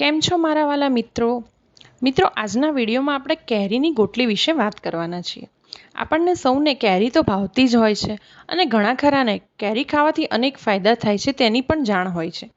કેમ છો મારા વાલા મિત્રો? મિત્રો, આજના વિડીયોમાં આપણે કેરીની ગોટલી વિશે વાત કરવાના છીએ. આપણને સૌને કેરી તો ભાવતી જ હોય છે અને ઘણા ખરાને કેરી ખાવાથી અનેક ફાયદા થાય છે તેની પણ જાણ હોય છે.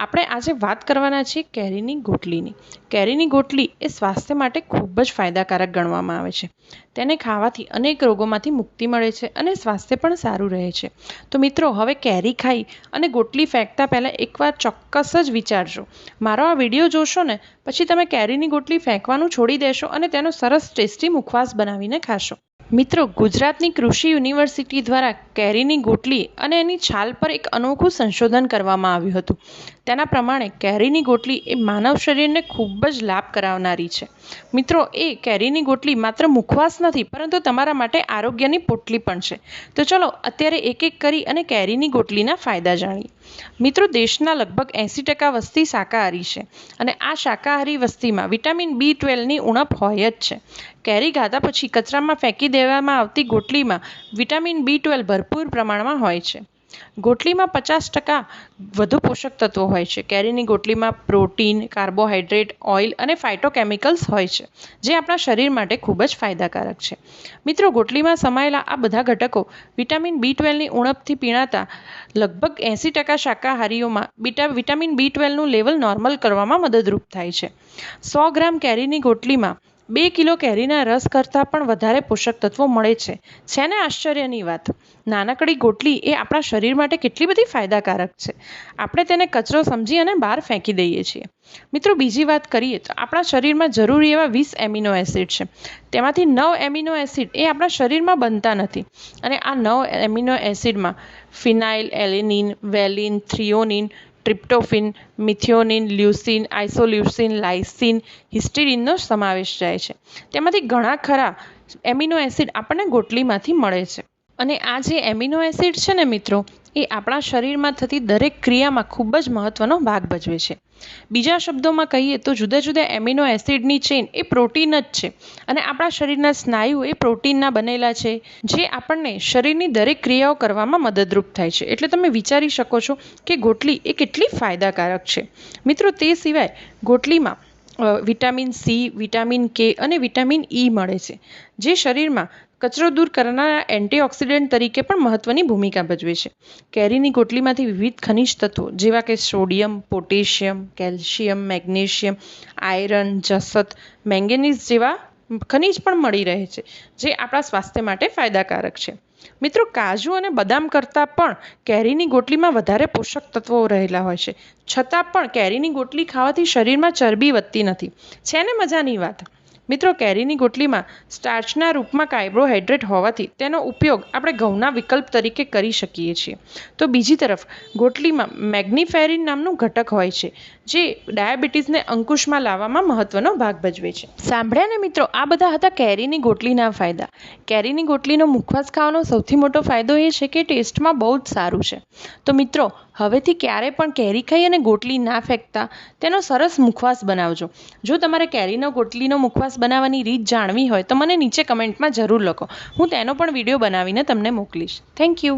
આપણે આજે વાત કરવાના છીએ કેરીની ગોટલીની. કેરીની ગોટલી એ સ્વાસ્થ્ય માટે ખૂબ જ ફાયદાકારક ગણવામાં આવે છે. તેને ખાવાથી અનેક રોગોમાંથી મુક્તિ મળે છે અને સ્વાસ્થ્ય પણ સારું રહે છે. તો મિત્રો, હવે કેરી ખાઈ અને ગોટલી ફેંકતા પહેલાં એકવાર ચોક્કસ જ વિચારજો. મારો આ વીડિયો જોશો ને, પછી તમે કેરીની ગોટલી ફેંકવાનું છોડી દેશો અને તેનો સરસ ટેસ્ટી મુખવાસ બનાવીને ખાશો. મિત્રો, ગુજરાતની કૃષિ યુનિવર્સિટી દ્વારા કેરીની ગોટલી અને એની છાલ પર એક અનોખું સંશોધન કરવામાં આવ્યું હતું. તેના પ્રમાણે કેરીની ગોટલી એ માનવ શરીરને ખૂબ જ લાભ કરાવનારી છે. મિત્રો, એ કેરીની ગોટલી માત્ર મુખવાસ નથી, પરંતુ તમારા માટે આરોગ્યની પોટલી પણ છે. તો ચલો, અત્યારે એક એક કરી અને કેરીની ગોટલીના ફાયદા જાણીએ. મિત્રો, દેશના લગભગ એંસી ટકા વસ્તી શાકાહારી છે અને આ શાકાહારી વસ્તીમાં વિટામિન બી ટ્વેલ્વની ઉણપ હોય જ છે. કેરી ખાધા પછી કચરામાં ફેંકી દેવામાં આવતી ગોટલીમાં વિટામિન બી ટ્વેલ્વ ભરપૂર પ્રમાણમાં હોય છે. ગોટલીમાં પચાસ ટકા વધુ પોષક તત્વો હોય છે. કેરીની ગોટલીમાં પ્રોટીન કાર્બોહાઈડ્રેટ ઓઇલ અને ફાઇટોકેમિકલ્સ હોય છે, જે આપણા શરીર માટે ખૂબ જ ફાયદાકારક છે. મિત્રો, ગોટલીમાં સમાયેલા આ બધા ઘટકો વિટામિન બી ટ્વેલ્વની ઉણપથી પીણાતા લગભગ એંસી ટકા શાકાહારીઓમાં બીટા વિટામિન બી ટ્વેલ્વનું લેવલ નોર્મલ કરવામાં મદદરૂપ થાય છે. સો ગ્રામ કેરીની ગોટલીમાં બે કિલો કેરીના રસ કરતાં પણ વધારે પોષક તત્વો મળે છે. છે ને આશ્ચર્યની વાત? નાનકડી ગોટલી એ આપણા શરીર માટે કેટલી બધી ફાયદાકારક છે. આપણે તેને કચરો સમજી અને બહાર ફેંકી દઈએ છીએ. મિત્રો, બીજી વાત કરીએ તો આપણા શરીરમાં જરૂરી એવા વીસ એમિનો એસિડ છે. તેમાંથી નવ એમિનો એસિડ એ આપણા શરીરમાં બનતા નથી. અને આ નવ amino એસિડમાં phenyl, alanine, valine threonine tryptophan, methionine, leucine, isoleucine lysine હિસ્ટિરીનનો સમાવેશ જાય છે. તેમાંથી ઘણા ખરા એમિનો એસિડ આપણને ગોટલીમાંથી મળે છે. અને આ જે એમિનો એસિડ છે ને મિત્રો, એ આપણા શરીરમાં થતી દરેક ક્રિયામાં ખૂબ જ મહત્ત્વનો ભાગ ભજવે છે. બીજા શબ્દોમાં કહીએ તો જુદા જુદા એમિનો એસિડની ચેઇન એ પ્રોટીન જ છે અને આપણા શરીરના સ્નાયુ એ પ્રોટીનના બનેલા છે, જે આપણને શરીરની દરેક ક્રિયાઓ કરવામાં મદદરૂપ થાય છે. એટલે તમે વિચારી શકો છો કે ગોટલી એ કેટલી ફાયદાકારક છે. મિત્રો, તે સિવાય ગોટલીમાં વિટામિન સી, વિટામિન કે અને વિટામિન ઈ મળે છે, જે શરીરમાં કચરો દૂર કરનારા એન્ટીઓક્સિડન્ટ તરીકે પણ મહત્ત્વની ભૂમિકા ભજવે છે. કેરીની ગોટલીમાંથી વિવિધ ખનિજ તત્વો, જેવા કે sodium, potassium, calcium, magnesium, iron, જસત, manganese જેવા ખનિજ પણ મળી રહે છે, જે આપણા સ્વાસ્થ્ય માટે ફાયદાકારક છે. મિત્રો, કાજુ અને બદામ કરતાં પણ કેરીની ગોટલીમાં વધારે પોષક તત્વો રહેલા હોય છે. છતાં પણ કેરીની ગોટલી ખાવાથી શરીરમાં ચરબી વધતી નથી. છે ને મજાની વાત? મિત્રો, કેરીની ગોટલીમાં સ્ટાર્ચના રૂપમાં કાર્બોહાઈડ્રેટ હોવાથી તેનો ઉપયોગ આપણે ઘઉંના વિકલ્પ તરીકે કરી શકીએ છીએ. તો બીજી તરફ, ગોટલીમાં મેગ્નિફેરિન નામનું ઘટક હોય છે, જે ડાયાબિટીસને અંકુશમાં લાવવામાં મહત્વનો ભાગ ભજવે છે. સાંભળ્યા ને મિત્રો, આ બધા હતા કેરીની ગોટલીના ફાયદા. કેરીની ગોટલીનો મુખવાસ ખાવાનો સૌથી મોટો ફાયદો એ છે કે ટેસ્ટમાં બહુ જ સારું છે. તો મિત્રો, હવેથી ક્યારે પણ કેરી ખાઈ અને ગોટલી ના ફેંકતા, તેનો સરસ મુખવાસ બનાવજો. જો તમારે કેરીનો, ગોટલીનો મુખવાસ બનાવવાની રીત જાણવી હોય તો મને નીચે કમેન્ટમાં જરૂર લખો. હું તેનો પણ વીડિયો બનાવીને તમને મોકલીશ. Thank you